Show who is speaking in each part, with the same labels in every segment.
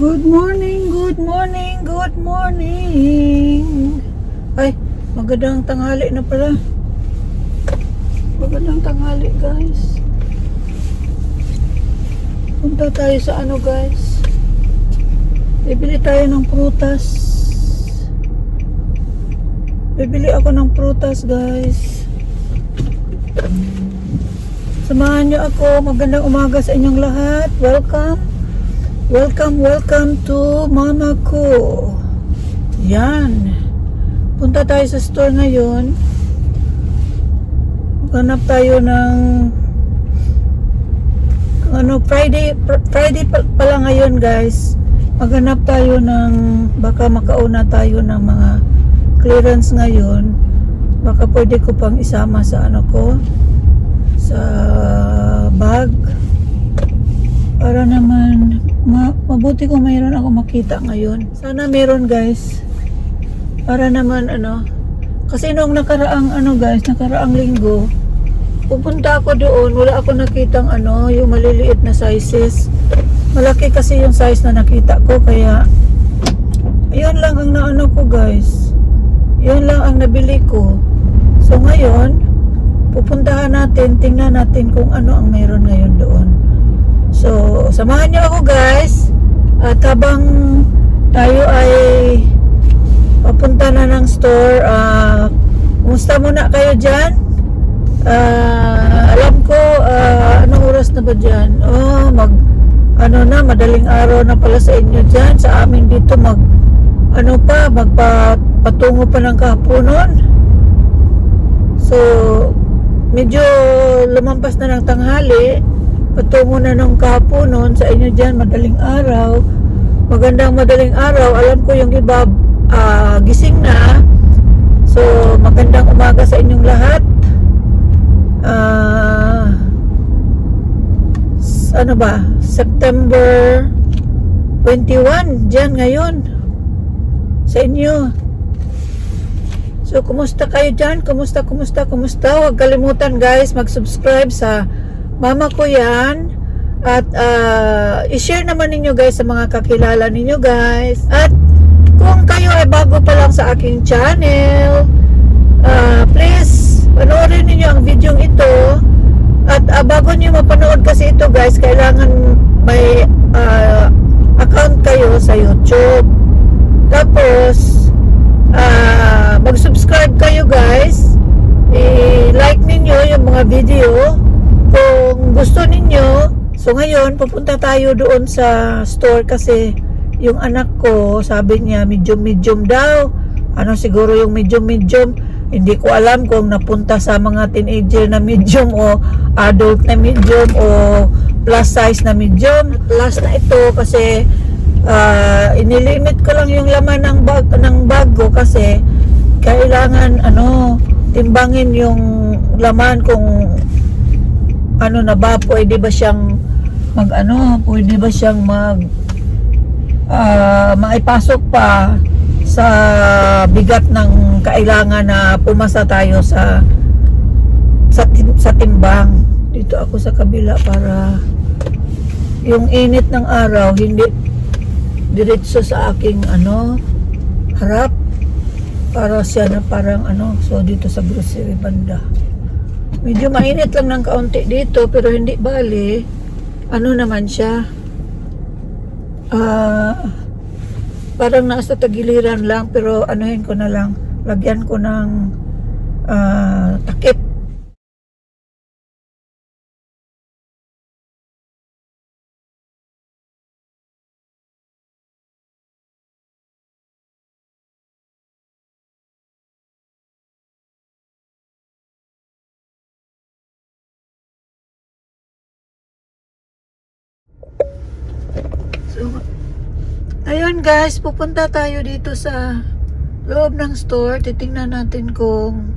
Speaker 1: Good morning, good morning, good morning. Ay, magandang tanghali na pala. Magandang tanghali, guys. Punta tayo sa ano, guys. Bibili tayo ng prutas. Bibili ako ng prutas, guys. Samahan niyo ako. Magandang umaga sa inyong lahat. Welcome. Welcome, welcome to Mama Ko. Yan. Punta tayo sa store ngayon. Hanap tayo ng ano Friday fr- Friday pa, pala ngayon guys. Maghanap tayo ng baka makauna tayo ng mga clearance ngayon. Baka pwede ko pang isama sa ano ko sa bag para naman mabuti kung mayroon ako makita ngayon. Sana meron guys. Para naman ano kasi nung nakaraang ano guys, nakaraang linggo pupunta ako doon, wala ako nakitang ano, yung maliliit na sizes. Malaki kasi yung size na nakita ko kaya yun lang ang naano ko guys. Yun lang ang nabili ko. So ngayon, pupuntahan natin, tingnan natin kung ano ang mayroon ngayon doon. So, samahan niyo ako guys. At habang tayo ay papunta na ng store, ah, kumusta muna kayo dyan? Ah, alam ko, ah, anong oras na ba dyan? Oh, mag, ano na, madaling araw na pala sa inyo dyan. Sa amin dito, mag, ano pa, magpatungo pa ng kahaponon. So, medyo lumampas na ng tanghali, patungo na ng kahaponon sa inyo dyan, madaling araw. Magandang madaling araw. Alam ko yung iba ah, gising na. So, magandang umaga sa inyong lahat. Ah, s- ano ba? September 21, dyan ngayon. Sa inyo. So, kumusta kayo dyan? Kumusta, kumusta, kumusta? Huwag kalimutan guys, mag-subscribe sa mama ko yan. At ah, i-share naman ninyo guys sa mga kakilala ninyo guys. At kung kayo ay bago pa lang sa aking channel, ah, please, panoorin ninyo ang video ito. At ah, bago nyo mapanood kasi ito guys, kailangan may ah, account kayo sa YouTube. Tapos, ah, mag-subscribe kayo guys. I-like ninyo yung mga video. Kung gusto ninyo, so ngayon, pupunta tayo doon sa store kasi yung anak ko, sabi niya, medium-medium daw. Ano siguro yung medium-medium? Hindi ko alam kung napunta sa mga teenager na medium o adult na medium o plus size na medium. Plus na ito kasi ah, inilimit ko lang yung laman ng bag ng bag ko kasi kailangan ano timbangin yung laman kung ano na ba pwede ba siyang mag ano pwede ba siyang mag ah, maipasok pa sa bigat ng kailangan na pumasa tayo sa sa, sa timbang. Dito ako sa kabila para yung init ng araw hindi diretso sa aking ano harap. Para siya na parang ano so dito sa grocery banda medyo mainit lang ng kaunti dito pero hindi bali ano naman siya? Ah parang nasa tagiliran lang pero anuhin ko na lang lagyan ko ng ah, takip guys, pupunta tayo dito sa loob ng store. Titingnan natin kung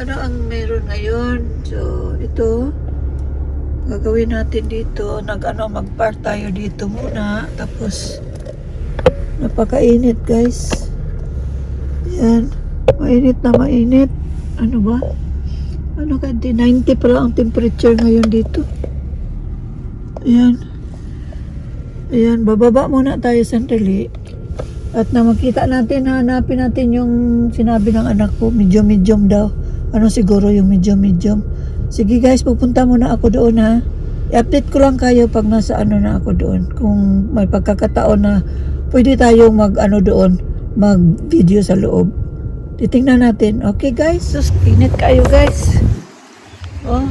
Speaker 1: ano ang meron ngayon. So, ito, gagawin natin dito. Nag-ano, mag-park tayo dito muna. Tapos, napakainit guys. Yan. Mainit na mainit. Ano ba? Ano ka? 90 pala ang temperature ngayon dito. Ayan. Ayan, bababa muna tayo sandali. At na makita natin, hanapin natin yung sinabi ng anak ko, medium-medium daw. Ano siguro yung medium-medium. Sige guys, pupunta muna ako doon ha. I-update ko lang kayo pag nasa ano na ako doon. Kung may pagkakataon na pwede tayong mag ano doon, mag video sa loob. Titingnan natin. Okay guys, sus, init kayo guys. Oh.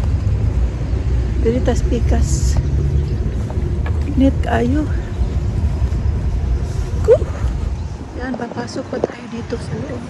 Speaker 1: Dilitas pikas. Init kayo. Yan, papasok pa tayo dito sa loob.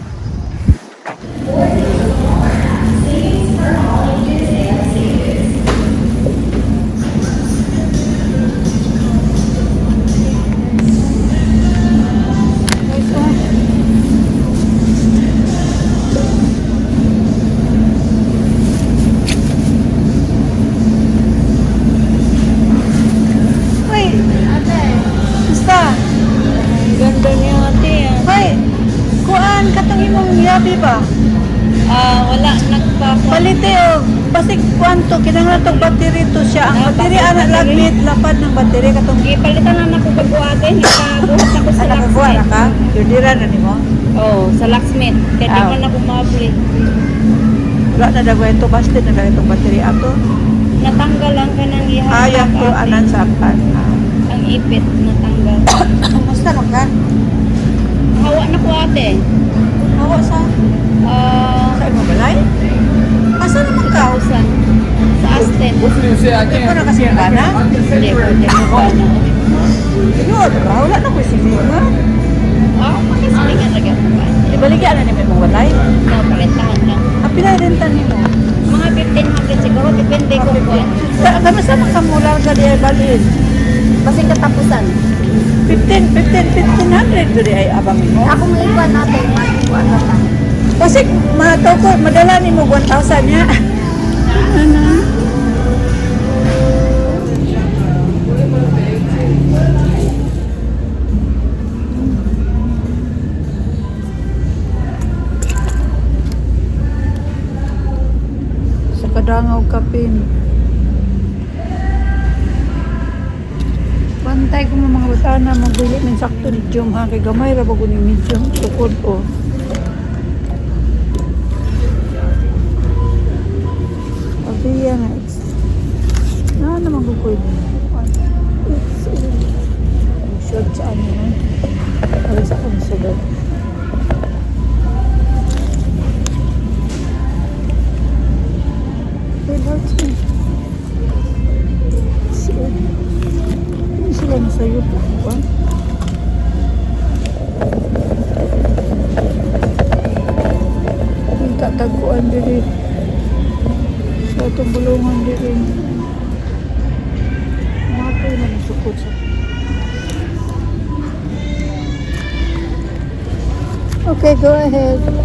Speaker 1: Basig kuan to kinahanglan tong battery to siya. Ang
Speaker 2: Ah,
Speaker 1: battery ana lagmit lapad ng battery katong
Speaker 2: Gipalitan na nako ate, nakabuhat ako sa
Speaker 1: ko
Speaker 2: locksmith.
Speaker 1: ana ka. Yudira na nimo.
Speaker 2: Oh, sa locksmith. Kaya di
Speaker 1: Ah.
Speaker 2: man ako mabli.
Speaker 1: Wala na dagway to basted na dagway tong battery ato.
Speaker 2: Natanggal lang ka ng ihang.
Speaker 1: Ayak to anan sapan.
Speaker 2: Ang ipit natanggal.
Speaker 1: Musta man ka?
Speaker 2: Hawa na ko ate.
Speaker 1: Hawa sa
Speaker 2: Ah,
Speaker 1: sa imo balay? Asa naman ka?
Speaker 2: 1,000. Sa Aston.
Speaker 1: Di ko na kasi ang gana.
Speaker 2: Hindi ko din ko na.
Speaker 1: Yun, wala na ko silingan.
Speaker 2: Ah, makisilingan lagi ako ba?
Speaker 1: Ibaligyan na ni mo balay.
Speaker 2: No, palitahan lang.
Speaker 1: Apila rin nimo.
Speaker 2: Mga 1500 siguro, depende kung kuan.
Speaker 1: Kami sa mga kamular ka di ay balin.
Speaker 2: Basing katapusan.
Speaker 1: 15, 15, 1500 ko di ay abang mo.
Speaker 2: Ako mo iwan natin, mag-iwan na lang.
Speaker 1: Kasi mataw ko, madala ni mo 1,000 niya. Ano? Sa kadangaw kapin. Pantay ko mga bata na magbili ng sakto ni Jom ha. Kay gamay ra bago ni medium. Tukod o. Pagbiya short sa ano na. Para sa kong sugat. Okay, go ahead.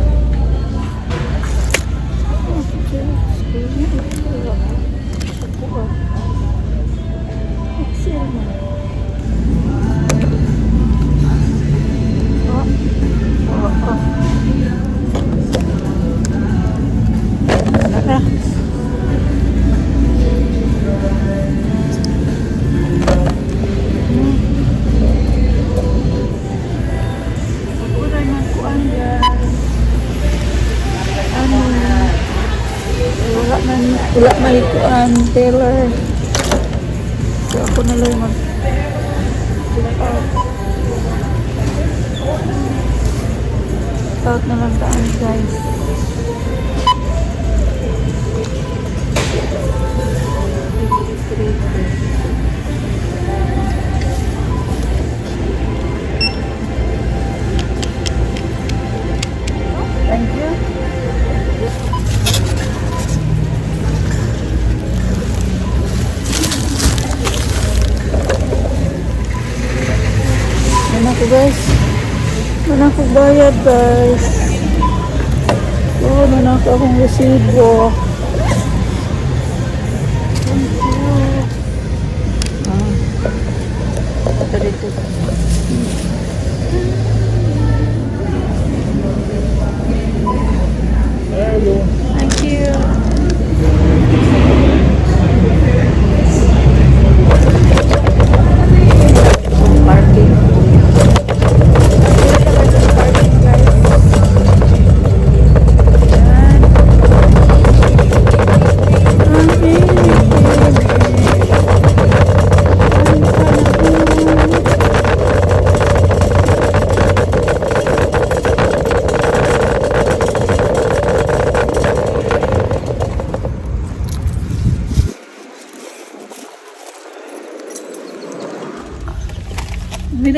Speaker 1: Wala may kuan Taylor. So ako na lang mag out out na lang taan guys. Thank bayad guys. Oh, nan ako akong resibo. Thank you. Ah. Ito dito.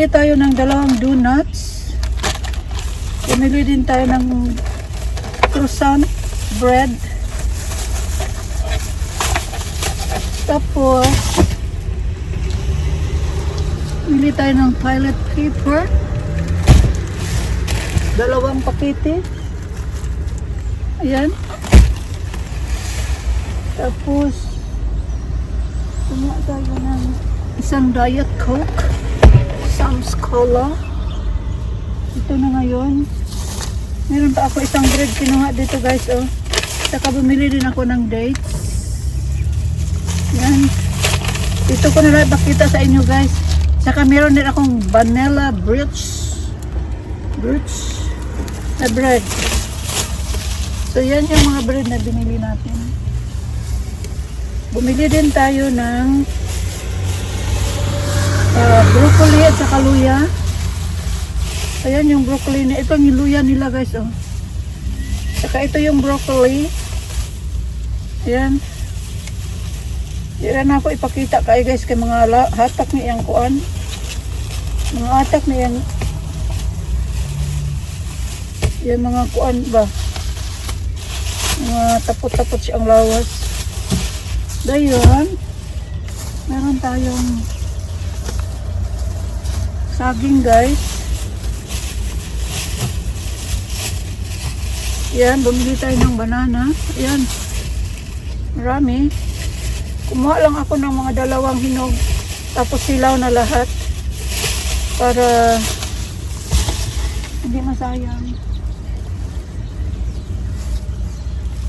Speaker 1: Bumili tayo ng dalawang donuts. Bumili din tayo ng croissant bread. Tapos, bili tayo ng toilet paper. Dalawang pakete. Ayan. Tapos, kumuha tayo ng isang diet coke. Sam's Cola. Ito na ngayon. Meron pa ako isang bread kinuha dito guys oh. Saka bumili din ako ng dates. Yan. Ito ko na lang pakita sa inyo guys. Saka meron din akong vanilla brioche. Brioche na bread. So yan yung mga bread na binili natin. Bumili din tayo ng uh, broccoli at saka luya. Ayan yung broccoli na. Ito yung luya nila guys oh. Saka ito yung broccoli. Ayan. Yan na ako ipakita kayo guys kay mga hatak ni yang kuan. Mga hatak ni yang yan mga kuan ba? Mga tapot-tapot siyang lawas. Dayon, meron tayong saging guys. Yan, bumili tayo ng banana. Yan. Marami. Kumuha lang ako ng mga dalawang hinog. Tapos silaw na lahat. Para hindi masayang.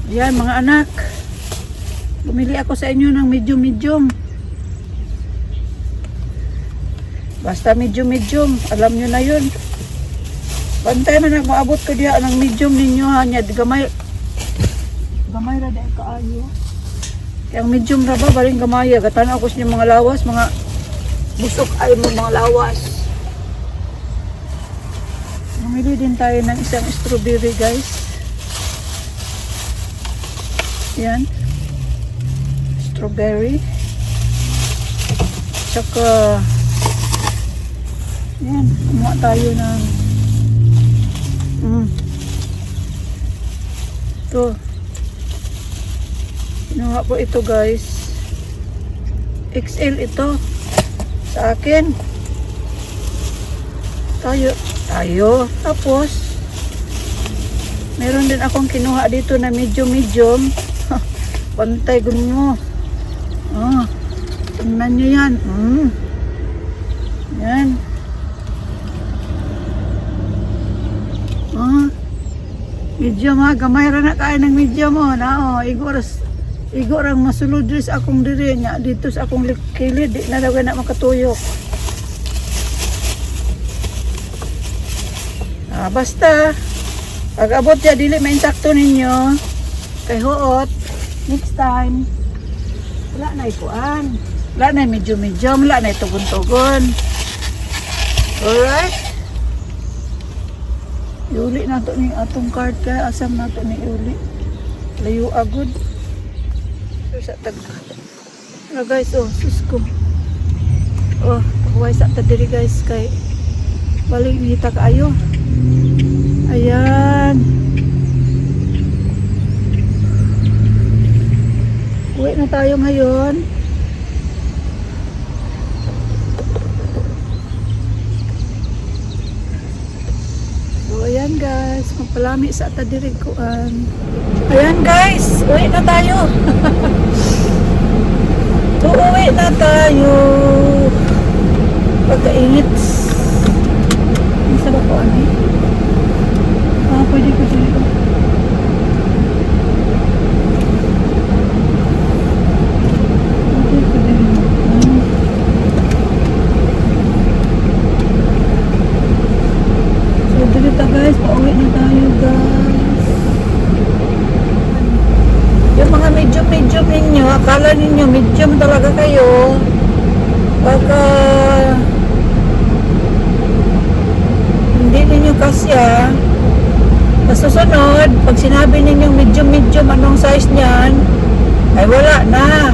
Speaker 1: Yan mga anak. Bumili ako sa inyo ng medium-medium. Basta medium-medium. Alam nyo na yun. Bantay man ang maabot ko diha ng medium ninyo ha. Nya, gamay. Gamay ra dahil kaayo. Kaya medium ra ba, baling gamaya. Gatanaw ko sa mga lawas, mga busok ay mo mga lawas. Bumili din tayo ng isang strawberry guys. Yan. Strawberry. Tsaka, yan, kumuha tayo ng, mm, ito. Kinuha po ito guys. XL ito. Sa akin. Tayo. Tayo. Tapos, meron din akong kinuha dito na medium-medium. Pantay mo. Ah, tingnan nyo yan. Mm. Yan. Ah, medium ha. Gamay ra na kain ng medium mo. Na, oh, igoras. Igorang masulod diri sa akong diri nya dito sa akong kilid di na daw na makatuyok. Ah, basta pag abot ya dili mainsakto ninyo kay huot next time wala na ikuan wala na medyo medyo wala na tugon-tugon alright iuli na to ni atong card kay asam na to ni iuli layo agud. Sa tag ano guys? Oh sus ko. Oh huwag sa tadiri guys kay balik nita kaayo. Ayan. Uwi na tayo ngayon so ayan guys magpalami sa tadiri kuan ayan guys uwi na tayo Uuwi na tayo. Pagkainit. Ang sarap po ano eh. Ah, pwede ko dito. Pwede ko dito. So, dito guys. Pauwi na tayo guys. Yung mga medium-medium ninyo, akala ninyo medium talaga kayo. Baka hindi ninyo kasya. Sa susunod, pag sinabi ninyo medium-medium anong size niyan, ay wala na.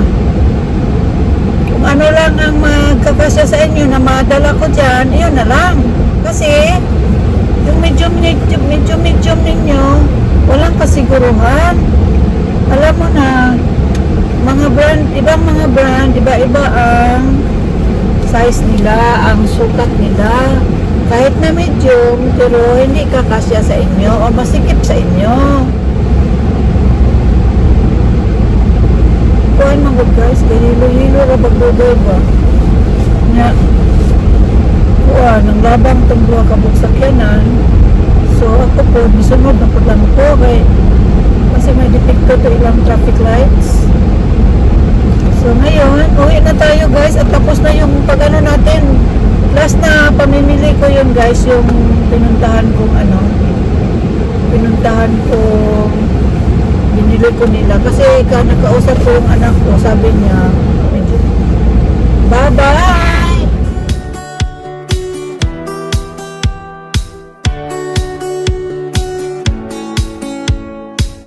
Speaker 1: Kung ano lang ang magkakasya sa inyo na madala ko dyan, yun na lang. Kasi, yung medium ninyo, walang kasiguruhan. Alam mo na, mga brand, ibang mga brand, iba-iba ang size nila, ang sukat nila. Kahit na medium, pero hindi kakasya sa inyo o masikip sa inyo. Kuhan mga guys, kaya hilo-hilo bagdugay ba? Nga, kuhan, ang labang itong buha kabuk sakyanan. So ako po, bisunod na po lang po kay kasi may depekto to ilang traffic lights. So ngayon, uwi na tayo guys at tapos na yung pag-ano natin. Last na pamimili ko yun guys, yung pinuntahan kong ano, pinuntahan ko binili ko nila kasi ka nakausap ko yung anak ko sabi niya medyo bye bye